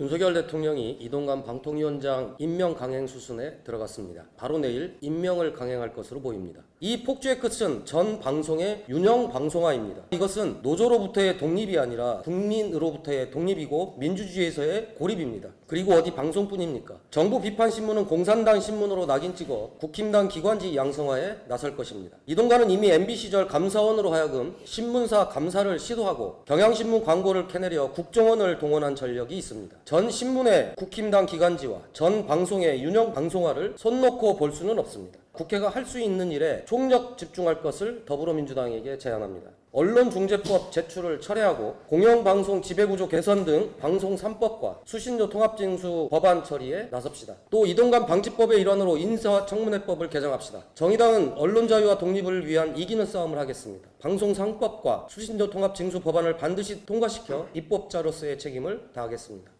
윤석열 대통령이 이동관 방통위원장 임명 강행 수순에 들어갔습니다. 바로 내일 임명을 강행할 것으로 보입니다. 이 폭주의 끝은 전 방송의 윤영 방송화입니다. 이것은 노조로부터의 독립이 아니라 국민으로부터의 독립이고 민주주의에서의 고립입니다. 그리고 어디 방송뿐입니까? 정부 비판 신문은 공산당 신문으로 낙인 찍어 국힘당 기관지 양성화에 나설 것입니다. 이동관은 이미 MB 시절 감사원으로 하여금 신문사 감사를 시도하고 경향신문 광고를 캐내려 국정원을 동원한 전력이 있습니다. 전 신문의 국힘당 기관지와 전 방송의 윤영 방송화를 손 놓고 볼 수는 없습니다. 국회가 할 수 있는 일에 총력 집중할 것을 더불어민주당에게 제안합니다. 언론중재법 제출을 철회하고 공영방송 지배구조 개선 등 방송 3법과 수신료 통합징수 법안 처리에 나섭시다. 또 이동관 방지법의 일환으로 인사청문회법을 개정합시다. 정의당은 언론자유와 독립을 위한 이기는 싸움을 하겠습니다. 방송 3법과 수신료 통합징수 법안을 반드시 통과시켜 입법자로서의 책임을 다하겠습니다.